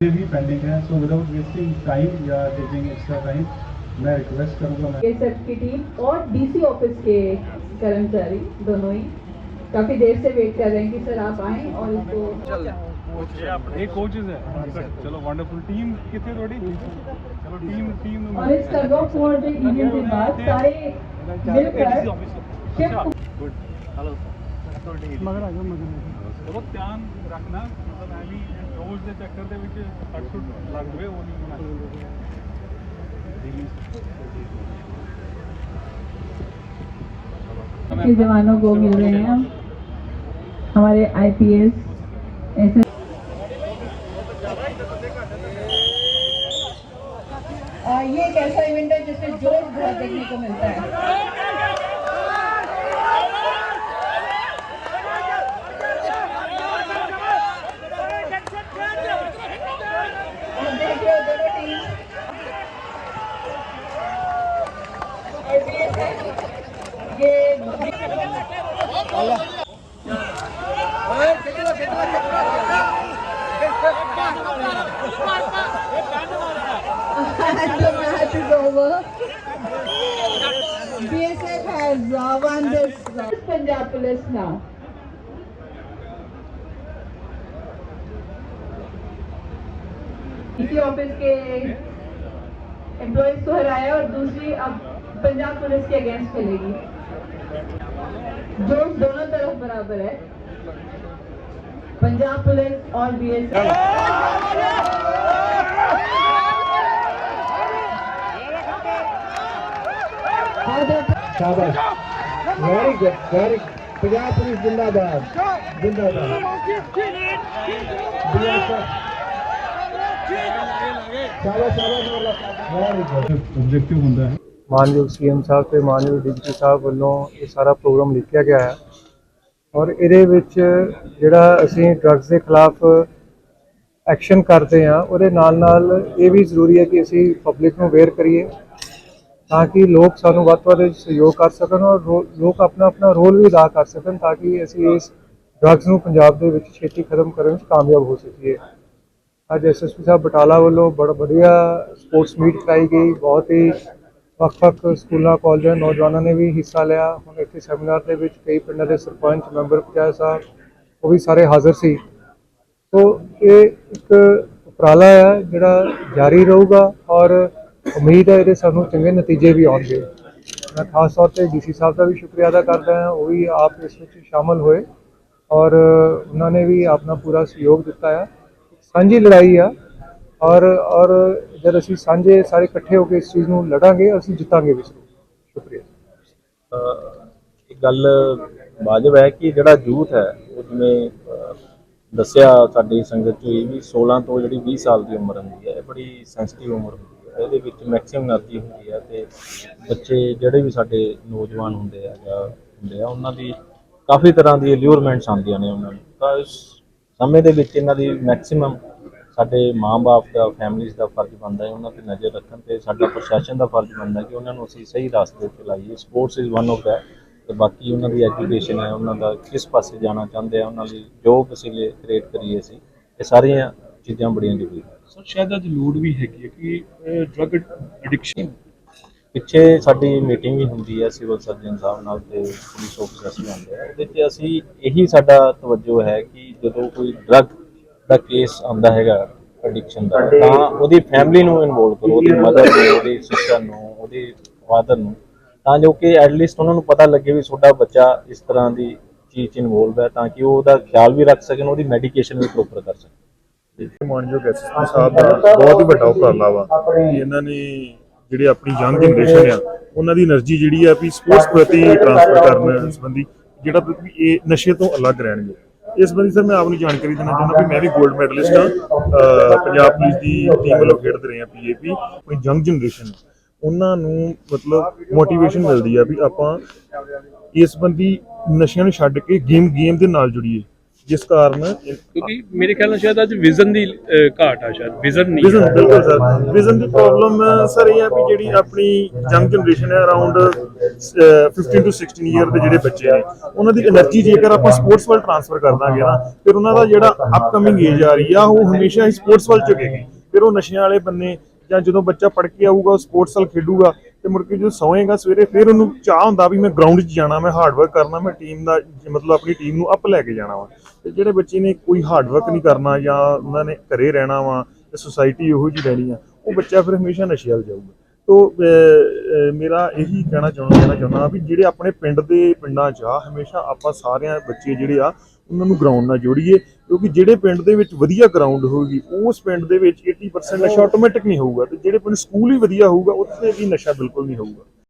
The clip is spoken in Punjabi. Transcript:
भी पेंडिंग है सो विदाउट वेस्टिंग टाइम या टेकिंग एक्स्ट्रा टाइम मैं रिक्वेस्ट करूँगा मैं। सब की टीम और डीसी ऑफ़िस के कर्मचारी दोनों ही काफ़ी देर से वेट कर रहे हैं कि सर आप आए और इसको एक कोचेस है। चलो वंडरफुल टीम कितने थोड़ी? चलो टीम टीम और इसका लोग 400 यूनियन के बाद सारे मिलकर गुड हेलो मगर आ जाओ मगर बहुत ध्यान रखना मतलब आई ਰੋਜ਼ ਦੇ ਚੱਕਰ ਦੇ ਵਿੱਚ ਸੱਟ ਸੁੱਟ ਲੱਗ ਜਵੇ ਉਹ ਨਹੀਂ ਹੋਣਾ के जवानों को मिल रहे हैं हमारे आईपीएस ऐसे आ, ये एक ऐसा इवेंट है जिसमें जोश बहुत देखने को मिलता है ये And the match is over. BSF has uh, won this. Uh, Punjab Police now. इसी ऑफिस के एम्प्लॉयज़ को हराया और दूसरी अब पंजाब पुलिस के अगेंस्ट खेलेगी जो दोनों तरफ़ बराबर है। पंजाब पुलिस और बीएसएफ शाबाश। Very good very Punjab police जिंदाबाद जिंदाबाद। ਆਬਜੈਕਟਿਵ ਹੁੰਦਾ ਹੈ। ਮਾਨਯੋਗ ਸੀਐਮ ਸਾਹਿਬ ਤੇ ਮਾਨਯੋਗ ਡਿਪਟੀ ਸਾਹਿਬ ਵੱਲੋਂ ਇਹ ਸਾਰਾ ਪ੍ਰੋਗਰਾਮ ਲਿਖਿਆ ਗਿਆ ਹੈ। ਔਰ ਇਹਦੇ ਵਿੱਚ ਜਿਹੜਾ ਅਸੀਂ ਡਰੱਗਸ ਦੇ ਖਿਲਾਫ ਐਕਸ਼ਨ ਕਰਦੇ ਹਾਂ, ਉਹਦੇ ਨਾਲ ਨਾਲ ਇਹ ਵੀ ਜ਼ਰੂਰੀ ਹੈ ਕਿ ਅਸੀਂ ਪਬਲਿਕ ਨੂੰ ਅਵੇਅਰ ਕਰੀਏ ਤਾਂ ਕਿ ਲੋਕ ਸਾਨੂੰ ਵੱਧ ਤੋਂ ਵੱਧ ਸਹਿਯੋਗ ਕਰ ਸਕਣ ਔਰ ਰੋ- ਲੋਕ ਆਪਣਾ ਆਪਣਾ ਰੋਲ ਵੀ ਅਦਾ ਕਰ ਸਕਣ ਤਾਂ ਕਿ ਅਸੀਂ ਇਸ ਡਰੱਗਸ ਨੂੰ ਪੰਜਾਬ ਦੇ ਵਿੱਚ ਛੇਤੀ ਖਤਮ ਕਰਨ ਵਿੱਚ ਕਾਮਯਾਬ ਹੋ ਸਕੀਏ। ਅੱਜ ਐਸਐਸਪੀ ਸਾਹਿਬ ਬਟਾਲਾ ਵੱਲੋਂ ਬੜਾ, ਵਧੀਆ ਸਪੋਰਟਸ ਮੀਟ ਕਰਾਈ ਗਈ, ਬਹੁਤ ਹੀ ਵੱਖ-ਵੱਖ ਸਕੂਲਾਂ, ਕਾਲਜਾਂ ਨੌਜਵਾਨਾਂ ਨੇ ਵੀ ਹਿੱਸਾ ਲਿਆ। ਹੁਣ ਇੱਥੇ ਸੈਮੀਨਾਰ ਦੇ ਵਿੱਚ ਕਈ ਪਿੰਡਾਂ ਦੇ ਸਰਪੰਚ, ਮੈਂਬਰ ਪੰਚਾਇਤ ਸਾਹਿਬ, ਉਹ ਵੀ ਸਾਰੇ ਹਾਜ਼ਰ ਸੀ। ਸੋ ਇਹ ਇੱਕ ਉਪਰਾਲਾ ਹੈ ਜਿਹੜਾ ਜਾਰੀ ਰਹੂਗਾ ਔਰ ਉਮੀਦ ਹੈ ਇਹਦੇ ਸਾਨੂੰ ਚੰਗੇ ਨਤੀਜੇ ਵੀ ਆਉਣਗੇ। ਮੈਂ ਖਾਸ ਤੌਰ ਤੇ ਡੀਸੀ ਸਾਹਿਬ ਦਾ ਵੀ ਸ਼ੁਕਰੀਆ ਅਦਾ ਕਰਦਾ ਹਾਂ, ਉਹ ਵੀ ਆਪ ਇਸ ਵਿੱਚ ਸ਼ਾਮਲ ਹੋਏ ਔਰ ਉਹਨਾਂ ਨੇ ਵੀ ਆਪਣਾ ਪੂਰਾ ਸਹਿਯੋਗ ਦਿੱਤਾ ਹੈ ਸਾਂਝੀ ਲੜਾਈ ਆ ਔਰ ਔਰ ਜਦ ਅਸੀਂ ਸਾਂਝੇ ਸਾਰੇ ਇਕੱਠੇ ਹੋ ਕੇ ਇਸ ਚੀਜ਼ ਨੂੰ ਲੜਾਂਗੇ, ਅਸੀਂ ਜਿੱਤਾਂਗੇ ਵੀ ਸ਼ੁਕਰੀਆ। ਇੱਕ ਗੱਲ ਵਾਜਬ ਹੈ ਕਿ ਜਿਹੜਾ ਯੂਥ ਹੈ, ਉਹ ਜਿਵੇਂ ਦੱਸਿਆ ਸਾਡੀ ਸੰਗਤ ਚ ਇਹ ਵੀ 16 ਤੋਂ ਜਿਹੜੀ 20 ਸਾਲ ਦੀ ਉਮਰ ਹੁੰਦੀ ਹੈ, ਇਹ ਬੜੀ ਸੈਂਸਿਟਿਵ ਉਮਰ ਹੁੰਦੀ ਹੈ। ਇਹਦੇ ਵਿੱਚ ਮੈਕਸਿਮਮ ਨਾਤੀ ਹੁੰਦੀ ਹੈ ਤੇ ਬੱਚੇ ਜਿਹੜੇ ਵੀ ਸਾਡੇ ਨੌਜਵਾਨ ਹੁੰਦੇ ਆ ਜਾਂ ਹੁੰਦੇ ਆ, ਉਹਨਾਂ ਦੀ ਕਾਫੀ ਤਰ੍ਹਾਂ ਦੀ ਅਲਿਊਰਮੈਂਟਸ ਆਉਂਦੀਆਂ ਨੇ ਉਹਨਾਂ ਨੂੰ। ਤਾਂ ਇਸ ਸਮੇਂ ਦੇ ਵਿੱਚ ਇਹਨਾਂ ਦੀ ਮੈਕਸਿਮਮ ਸਾਡੇ ਮਾਂ-ਬਾਪ ਦਾ ਫੈਮਿਲੀਜ਼ ਦਾ ਫਰਜ਼ ਬਣਦਾ ਹੈ, ਉਹਨਾਂ ਤੇ ਨਜ਼ਰ ਰੱਖਣ ਤੇ ਸਾਡਾ ਪ੍ਰਸ਼ਾਸਨ ਦਾ ਫਰਜ਼ ਬਣਦਾ ਕਿ ਉਹਨਾਂ ਨੂੰ ਅਸੀਂ ਸਹੀ ਰਸਤੇ ਤੇ ਲਾਈਏ। Sports is one of that ਤੇ ਬਾਕੀ ਉਹਨਾਂ ਦੀ ਐਜੂਕੇਸ਼ਨ ਹੈ, ਉਹਨਾਂ ਦਾ ਕਿਸ ਪਾਸੇ ਜਾਣਾ ਚਾਹੁੰਦੇ ਆ, ਉਹਨਾਂ ਲਈ ਜੋਬ ਅਸੀਂ ਕ੍ਰੀਏਟ ਕਰੀਏ ਅਸੀਂ, ਇਹ ਸਾਰੀਆਂ ਚੀਜ਼ਾਂ ਬੜੀਆਂ ਜ਼ਰੂਰੀ ਸਰ, ਸ਼ਾਇਦ ਅੱਜ ਲੋੜ ਵੀ ਹੈਗੀ ਹੈ ਕਿ ਡਰਗ ਐਡਿਕਸ਼ਨ ਪਿੱਛੇ ਸਾਡੀ ਮੀਟਿੰਗ ਵੀ ਹੁੰਦੀ ਹੈ ਸਿਵਲ ਸਰਜਨ ਸਾਹਿਬ ਨਾਲ ਤੇ ਪੁਲਿਸ ਆਫੀਸਰਸ ਵੀ ਆਉਂਦੇ ਆ ਉਹਦੇ 'ਚ ਅਸੀਂ ਇਹੀ ਸਾਡਾ ਤਵੱਜੋ ਹੈ ਕਿ ਜਦੋਂ ਕੋਈ ਡਰਗ ਦਾ ਕੇਸ ਆਉਂਦਾ ਹੈਗਾ ਐਡਿਕਸ਼ਨ ਦਾ ਤਾਂ ਉਹਦੀ ਫੈਮਿਲੀ ਨੂੰ ਇਨਵੋਲਵ ਕਰੋ ਉਹਦੀ ਮਦਰ ਨੂੰ ਉਹਦੀ ਸਿਸਟਰ ਨੂੰ ਉਹਦੀ ਫਾਦਰ ਨੂੰ ਤਾਂ ਜੋ ਕਿ ਐਟਲੀਸਟ ਉਹਨਾਂ ਨੂੰ ਪਤਾ ਲੱਗੇ ਵੀ ਤੁਹਾਡਾ ਬੱਚਾ ਇਸ ਤਰ੍ਹਾਂ ਦੀ ਚੀਜ਼ 'ਚ ਇਨਵੋਲਵ ਹੈ ਤਾਂ ਕਿ ਉਹ ਉਹਦਾ ਖਿਆਲ ਵੀ ਰੱਖ ਸਕਣ ਉਹਦੀ ਮੈਡੀਕੇਸ਼ਨ ਵੀ ਪ੍ਰੋਪਰ ਕਰ ਸਕਣ। ਮਾਨਯੋਗ ਐਸਐਸਪੀ ਸਾਹਿਬ ਦਾ ਬਹੁਤ ਹੀ ਵੱਡਾ ਉਪਰਾਲਾ ਵਾ ਕਿ ਇਹਨਾਂ ਨੇ ਜਿਹੜੇ ਆਪਣੀ ਯੰਗ ਜਨਰੇਸ਼ਨ ਆ, ਉਹਨਾਂ ਦੀ એનર્ਜੀ ਜਿਹੜੀ ਆ ਵੀ ਸਪੋਰਟਸ ਪ੍ਰਤੀ ਟ੍ਰਾਂਸਫਰ ਕਰਨ ਸੰਬੰਧੀ, ਜਿਹੜਾ ਇਹ ਨਸ਼ੇ ਤੋਂ ਅਲੱਗ ਰਹਿਣਗੇ। ਇਸ ਬੰਦੀ ਸਰ, ਮੈਂ ਆਪ ਨੂੰ ਜਾਣਕਾਰੀ ਦੇਣਾ ਚਾਹੁੰਦਾ ਵੀ ਮੈਂ ਵੀ 골ਡ ਮੈਡਲਿਸਟ ਹਾਂ ਪੰਜਾਬ ਪੁਲਿਸ ਦੀ ਟੀਮ ਵੱਲੋਂ ਖੇਡਦੇ ਰਹੇ ਆ ਪੀਏਪੀ ਕੋਈ ਯੰਗ ਜਨਰੇਸ਼ਨ ਉਹਨਾਂ ਨੂੰ ਮਤਲਬ ਮੋਟੀਵੇਸ਼ਨ ਮਿਲਦੀ ਆ ਵੀ ਆਪਾਂ ਇਸ ਬੰਦੀ ਨਸ਼ਿਆਂ ਨੂੰ ਛੱਡ ਕੇ ਗੇਮ ਗੇਮ ਦੇ ਨਾਲ ਜੁੜੀਏ। ਜਿਸ ਕਾਰਨ ਕਿਉਂਕਿ ਮੇਰੇ ਖਿਆਲ ਨਾਲ ਸ਼ਾਇਦ ਅੱਜ ਵਿਜ਼ਨ ਦੀ ਘਾਟ ਆ ਸ਼ਾਇਦ ਵਿਜ਼ਨ ਨਹੀਂ ਵਿਜ਼ਨ ਬਿਲਕੁਲ ਸਰ। ਵਿਜ਼ਨ ਦੀ ਪ੍ਰੋਬਲਮ ਸਰ ਇਹ ਆ ਵੀ ਜਿਹੜੀ ਆਪਣੀ ਯੰਗ ਜਨਰੇਸ਼ਨ ਹੈ ਅਰਾਊਂਡ 15 ਟੂ 16 ਇਅਰ ਦੇ ਜਿਹੜੇ ਬੱਚੇ ਨੇ ਉਹਨਾਂ ਦੀ એનર્ਜੀ ਜੇਕਰ ਆਪਾਂ ਸਪੋਰਟਸ ਵੱਲ ਟ੍ਰਾਂਸਫਰ ਕਰ ਦਾਂਗੇ ਨਾ ਫਿਰ ਉਹਨਾਂ ਦਾ ਜਿਹੜਾ ਅਪਕਮਿੰਗ ਏਜ ਆ ਰਹੀ ਆ ਉਹ ਹਮੇਸ਼ਾ ਹੀ ਸਪੋਰਟਸ ਵੱਲ ਝੁਕੇਗੀ। ਫਿਰ ਉਹ ਨਸ਼ਿਆਂ ਵਾਲੇ ਬੰਨੇ ਜਾਂ ਜਦੋਂ ਬੱਚਾ ਪੜ੍ਹ ਕੇ ਆਊਗਾ ਉਹ ਸਪੋਰਟਸ ਵੱਲ ਖੇਡੂਗਾ ਤੇ ਮੁੜ ਕੇ ਜਦੋਂ ਸੌਏਗਾ ਸਵੇਰੇ ਫਿਰ ਉਹਨੂੰ ਚਾਹ ਹੁੰਦਾ ਵੀ ਮੈਂ ਗਰਾਊਂਡ 'ਚ ਜਾਣਾ, ਮੈਂ ਹਾਰਡ ਵਰਕ ਕਰਨਾ, ਮੈਂ ਟੀਮ ਦਾ ਮਤਲਬ ਆਪਣੀ ਟੀਮ ਨੂੰ ਅਪ ਲੈ ਕੇ ਜਾਣਾ ਵਾ। ਤੇ ਜਿਹੜੇ ਬੱਚੇ ਨੇ ਕੋਈ ਹਾਰਡ ਵਰਕ ਨਹੀਂ ਕਰਨਾ ਜਾਂ ਉਹਨਾਂ ਨੇ ਘਰੇ ਰਹਿਣਾ ਵਾ ਤੇ ਸੁਸਾਇਟੀ ਉਹੋ ਜਿਹੀ ਰਹਿਣੀ ਆ, ਉਹ ਬੱਚਾ ਫਿਰ ਹਮੇਸ਼ਾ ਨਸ਼ੇ ਵੱਲ ਜਾਊਗਾ। ਤੋ ਮੇਰਾ ਇਹੀ ਕਹਿਣਾ ਚਾਹੁੰਦਾ ਕਹਿਣਾ ਚਾਹੁੰਦਾ ਵੀ ਜਿਹੜੇ ਆਪਣੇ ਪਿੰਡ ਦੇ ਪਿੰਡਾਂ 'ਚ ਆ, ਹਮੇਸ਼ਾ ਆਪਾਂ ਸਾਰਿਆਂ ਬੱਚੇ ਜਿਹੜੇ ਆ ਉਹਨਾਂ ਨੂੰ ਗਰਾਊਂਡ ਨਾਲ ਜੋੜੀਏ, ਕਿਉਂਕਿ ਜਿਹੜੇ ਪਿੰਡ ਦੇ ਵਿੱਚ ਵਧੀਆ ਗਰਾਊਂਡ ਹੋਊਗੀ, ਉਸ ਪਿੰਡ ਦੇ ਵਿੱਚ 80% ਨਸ਼ਾ ਆਟੋਮੈਟਿਕ ਨਹੀਂ ਹੋਊਗਾ ਤੇ ਜਿਹੜੇ ਪਿੰਡ ਸਕੂਲ ਹੀ ਵਧੀਆ ਹੋਊਗਾ, ਉੱਥੇ ਵੀ ਨਸ਼ਾ ਬਿਲਕੁਲ ਨਹੀਂ ਹੋਊਗਾ।